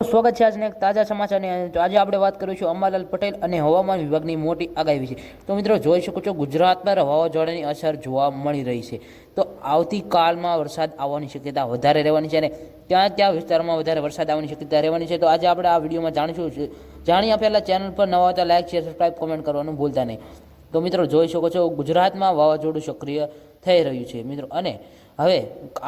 સ્વાગત છે આજના એક તાજા સમાચારની તો આજે આપણે વાત કરીશું અંબાલાલ પટેલ અને હવામાન વિભાગની મોટી આગાહી વિશે. તો મિત્રો જોઈ શકો છો ગુજરાતમાં વાવાઝોડાની અસર જોવા મળી રહી છે. તો આવતીકાલમાં વરસાદ આવવાની શક્યતા વધારે રહેવાની છે અને ત્યાં ત્યાં વિસ્તારમાં વધારે વરસાદ આવવાની શક્યતા રહેવાની છે. તો આજે આપણે આ વિડીયોમાં જાણીશું જાણ્યા પહેલાં ચેનલ પર નવા હતા લાઇક શેર સબસ્ક્રાઈબ કોમેન્ટ કરવાનું ભૂલતા નહીં. તો મિત્રો જોઈ શકો છો ગુજરાતમાં વાવાઝોડું સક્રિય થઈ રહ્યું છે. મિત્રો અને હવે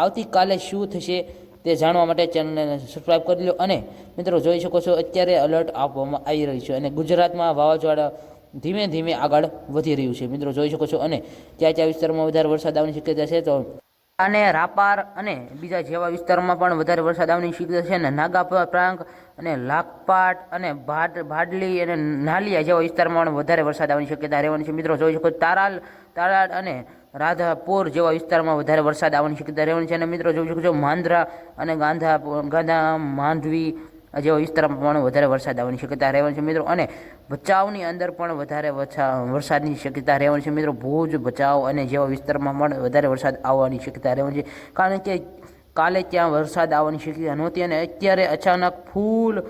આવતીકાલે શું થશે તે જાણવા માટે ચેનલને સબસ્ક્રાઈબ કરી લો અને મિત્રો જોઈ શકો છો અત્યારે અલર્ટ આપવામાં આવી રહ્યું છે અને ગુજરાતમાં વાવાઝોડા ધીમે ધીમે આગળ વધી રહ્યું છે મિત્રો જોઈ શકો છો અને ક્યાં ક્યાં વિસ્તારમાં વધારે વરસાદ આવવાની શક્યતા છે તો અને રાપાર અને બીજા જેવા વિસ્તારોમાં પણ વધારે વરસાદ આવવાની શક્યતા છે અને નાગા પ્રાંક અને લાખપાટ અને ભાડ, ભાડલી અને નાલિયા જેવા વિસ્તારમાં પણ વધારે વરસાદ આવવાની શક્યતા રહેવાની છે મિત્રો જોઈ શકો. તારાલ તારાળ અને રાધાપુર જેવા વિસ્તારમાં વધારે વરસાદ આવવાની શક્યતા રહેવાની છે. અને મિત્રો, જોઈ શકો છો, માંદ્રા અને ગાંધા ગાંધા માંડવી જેવા વિસ્તારમાં પણ વધારે વરસાદ આવવાની શક્યતા રહેવાની છે મિત્રો. અને ભચાઉની અંદર પણ વધારે વરસાદની શક્યતા રહેવાની છે મિત્રો. ભુજ, ભચાઉ અને જેવા વિસ્તારમાં પણ વધારે વરસાદ આવવાની શક્યતા રહેવાની છે. કારણ કે કાલે ત્યાં વરસાદ આવવાની શક્યતા નહોતી અને અત્યારે અચાનક ફૂલ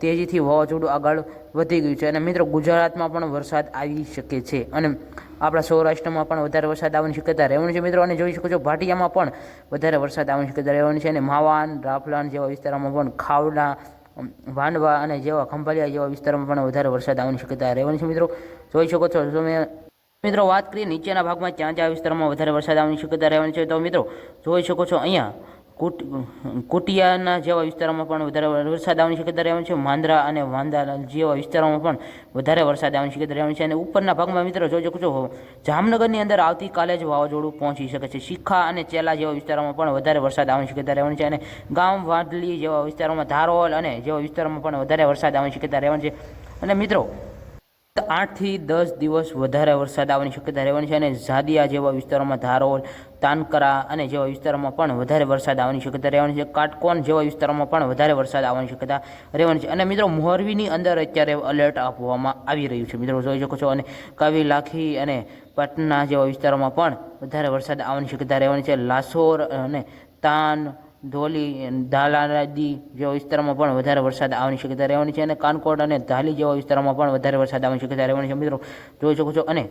તેજીથી વાવાઝોડું આગળ વધી ગયું છે. અને મિત્રો, ગુજરાતમાં પણ વરસાદ આવી શકે છે. અને આપણા સૌરાષ્ટ્રમાં પણ વધારે વરસાદ આવવાની શક્યતા રહેવાની છે મિત્રો. અને જોઈ શકો છો, ભાટિયામાં પણ વધારે વરસાદ આવવાની શક્યતા રહેવાની છે. અને માવાન રાફલાન જેવા વિસ્તારોમાં પણ ખાવડા વાંડવા અને જેવા ખંભાલિયા જેવા વિસ્તારોમાં પણ વધારે વરસાદ આવવાની શક્યતા રહેવાની છે મિત્રો. જોઈ શકો છો, તમે મિત્રો વાત કરીએ નીચેના ભાગમાં જ્યાં જ્યાં વિસ્તારમાં વધારે વરસાદ આવવાની શક્યતા રહેવાની છે. તો મિત્રો, જોઈ શકો છો અહીંયા કુટિયાના જેવા વિસ્તારોમાં પણ વધારે વરસાદ આવવાની શક્યતા રહેવાની છે. માંદ્રા અને વાંદા જેવા વિસ્તારોમાં પણ વધારે વરસાદ આવવાની શક્યતા રહેવાની છે. અને ઉપરના ભાગમાં મિત્રો જોઈ શકો છો જામનગરની અંદર આવતીકાલે જ વાવાઝોડું પહોંચી શકે છે. શિખા અને ચેલા જેવા વિસ્તારોમાં પણ વધારે વરસાદ આવવાની શક્યતા રહેવાની છે. અને ગામ વાંદલી જેવા વિસ્તારોમાં ધારોલ અને જેવા વિસ્તારોમાં પણ વધારે વરસાદ આવવાની શક્યતા રહેવાની છે. અને મિત્રો આઠથી દસ દિવસ વધારે વરસાદ આવવાની શક્યતા રહેવાની છે અને ઝાદિયા જેવા વિસ્તારોમાં ધારોલ તાનકરા અને જેવા વિસ્તારોમાં પણ વધારે વરસાદ આવવાની શક્યતા રહેવાની છે. કાટકોન જેવા વિસ્તારોમાં પણ વધારે વરસાદ આવવાની શક્યતા રહેવાની છે. અને મિત્રો, મોરબીની અંદર અત્યારે અલર્ટ આપવામાં આવી રહ્યું છે. મિત્રો, જોઈ શકો છો. અને કાવી લાખી અને પટના જેવા વિસ્તારોમાં પણ વધારે વરસાદ આવવાની શક્યતા રહેવાની છે. લાસોર અને તાન ધોલી ધાલાદી જેવા વિસ્તારોમાં પણ વધારે વરસાદ આવવાની શક્યતા રહેવાની છે અને કાનકોડ અને ધાલી જેવા વિસ્તારોમાં પણ વધારે વરસાદ આવવાની શક્યતા રહેવાની છે. મિત્રો, જોઈ શકો છો અને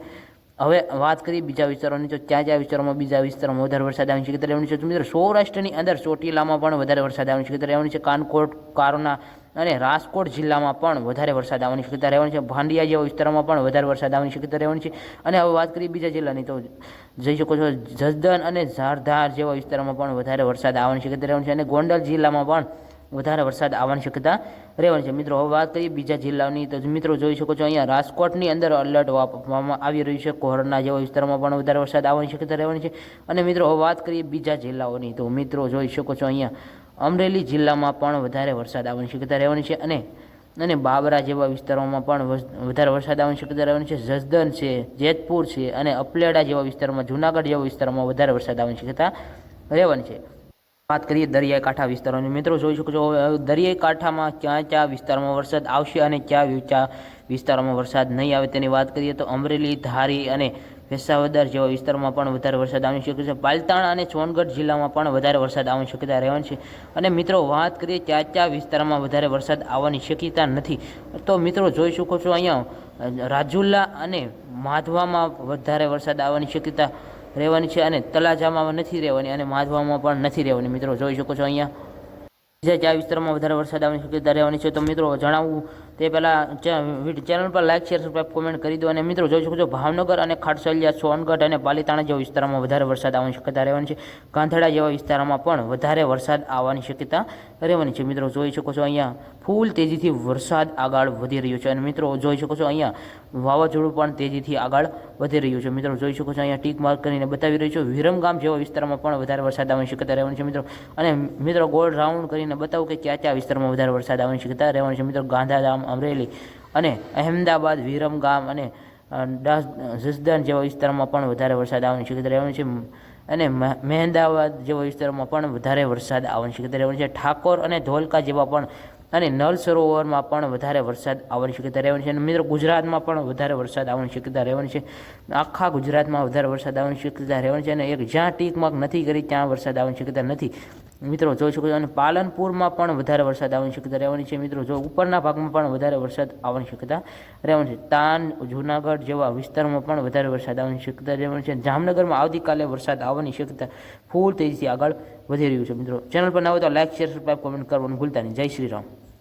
હવે વાત કરીએ બીજા વિસ્તારોની, તો ત્યાં જ્યાં વિસ્તારોમાં બીજા વિસ્તારોમાં વધારે વરસાદ આવવાની શક્યતા રહેવાની છે. મિત્રો, સૌરાષ્ટ્રની અંદર ચોટીલામાં પણ વધારે વરસાદ આવવાની શક્યતા રહેવાની છે. કાનકોટ, કારોના અને રાજકોટ જિલ્લામાં પણ વધારે વરસાદ આવવાની શક્યતા રહેવાની છે. ભાંડિયા જેવા વિસ્તારોમાં પણ વધારે વરસાદ આવવાની શક્યતા રહેવાની છે. અને હવે વાત કરીએ બીજા જિલ્લાની, તો જઈ શકો છો જસદન અને ઝારધાર જેવા વિસ્તારોમાં પણ વધારે વરસાદ આવવાની શક્યતા રહેવાની છે. અને ગોંડલ જિલ્લામાં પણ વધારે વરસાદ આવવાની શક્યતા રહેવાની છે. મિત્રો, હવે વાત કરીએ બીજા જિલ્લાની. તો મિત્રો, જોઈ શકો છો, અહીંયા રાજકોટની અંદર અલર્ટ આપવામાં આવી રહ્યું છે. કોહરના જેવા વિસ્તારોમાં પણ વધારે વરસાદ આવવાની શક્યતા રહેવાની છે. અને મિત્રો, હવે વાત કરીએ બીજા જિલ્લાઓની. તો મિત્રો, જોઈ શકો છો, અહીંયા અમરેલી જિલ્લામાં પણ વધારે વરસાદ આવવાની શક્યતા રહેવાની છે અને અને બાબરા જેવા વિસ્તારોમાં પણ વધારે વરસાદ આવવાની શક્યતા રહેવાની છે. જસદન છે, જેતપુર છે અને અપલેડા જેવા વિસ્તારોમાં, જુનાગઢ જેવા વિસ્તારોમાં વધારે વરસાદ આવવાની શક્યતા રહેવાની છે. વાત કરીએ દરિયાઈ કાંઠા વિસ્તારોની. મિત્રો જોઈ શકો છો દરિયાઈ કાંઠામાં ક્યાં ક્યાં વિસ્તારોમાં વરસાદ આવશે અને ક્યાં ક્યાં વિસ્તારોમાં વરસાદ નહીં આવે તેની વાત કરીએ તો અમરેલી, ધારી અને વેસાવદર જેવા વિસ્તારમાં પણ વધારે વરસાદ આવવાની શક્યતા છે. પાલતાણ અને સોનગઢ જિલ્લામાં પણ વધારે વરસાદ આવવાની શક્યતા રહેવાની છે. અને મિત્રો વાત કરીએ ક્યાં ક્યાં વિસ્તારમાં વધારે વરસાદ આવવાની શક્યતા નથી. તો મિત્રો જોઈ શકો છો અહીંયા રાજુલા અને માધવામાં વધારે વરસાદ આવવાની શક્યતા રહેવાની છે અને તલાજામાં નથી રહેવાની અને માધવામાં પણ નથી રહેવાની. મિત્રો, જોઈ શકો છો અહીંયા. બીજા જ્યાં વિસ્તારમાં વધારે વરસાદ આવવાની શક્યતા રહેવાની છે, તો મિત્રો જણાવવું તે પહેલાં ચેનલ પર લાઇક શેર સબસ્ક્રાઈબ કોમેન્ટ કરી દો. અને મિત્રો, જોઈ શકો છો, ભાવનગર અને ખાટસલિયા, સોનગઢ અને પાલીતાણા જેવા વિસ્તારોમાં વધારે વરસાદ આવવાની શક્યતા રહેવાની છે. ગાંધડા જેવા વિસ્તારોમાં પણ વધારે વરસાદ આવવાની શક્યતા રહેવાની છે. મિત્રો, જોઈ શકો છો, અહીંયા ફૂલ તેજીથી વરસાદ આગળ વધી રહ્યો છે. અને મિત્રો, જોઈ શકો છો, અહીંયા વાવાઝોડું પણ તેજીથી આગળ વધી રહ્યું છે. મિત્રો, જોઈ શકો છો, અહીંયા ટીક માર્ક કરીને બતાવી રહ્યું છું. વિરમગામ જેવા વિસ્તારમાં પણ વધારે વરસાદ આવવાની શક્યતા રહેવાની છે, મિત્રો. અને મિત્રો, ગોળ રાઉન્ડ કરીને બતાવું કે ક્યાં ક્યાં વિસ્તારમાં વધારે વરસાદ આવવાની શક્યતા રહેવાની છે. મિત્રો ગાંધાધામ અમરેલી અને અહેમદાબાદ વિરમગામ અને જસદન જેવા વિસ્તારમાં પણ વધારે વરસાદ આવવાની શક્યતા રહેવાની છે. અને મહ- મહેમદાવાદ જેવા વિસ્તારોમાં પણ વધારે વરસાદ આવવાની શક્યતા રહેવાની છે. ઠાકોર અને ધોલકા જેવા પણ અને નલ સરોવરમાં પણ વધારે વરસાદ આવવાની શક્યતા રહેવાની છે. અને મિત્રો, ગુજરાતમાં પણ વધારે વરસાદ આવવાની શક્યતા રહેવાની છે. આખા ગુજરાતમાં વધારે વરસાદ આવવાની શક્યતા રહેવાની છે અને એક જ્યાં ટીક માર્ક નથી કરી, ત્યાં વરસાદ આવવાની શક્યતા નથી. મિત્રો, જોઈ શકો છો અને પાલનપુરમાં પણ વધારે વરસાદ આવવાની શક્યતા રહેવાની છે. મિત્રો, જો ઉપરના ભાગમાં પણ વધારે વરસાદ આવવાની શક્યતા રહેવાની છે. તાન, જૂનાગઢ જેવા વિસ્તારમાં પણ વધારે વરસાદ આવવાની શક્યતા રહેવાની છે. જામનગરમાં આવતીકાલે વરસાદ આવવાની શક્યતા ફૂલ તેજીથી આગળ વધી રહ્યું છે. મિત્રો, ચેનલ પર ના હોય તો લાઇક શેર સબસ્ક્રાઈબ કોમેન્ટ કરવાનું ભૂલતા નહીં. જય શ્રી રામ.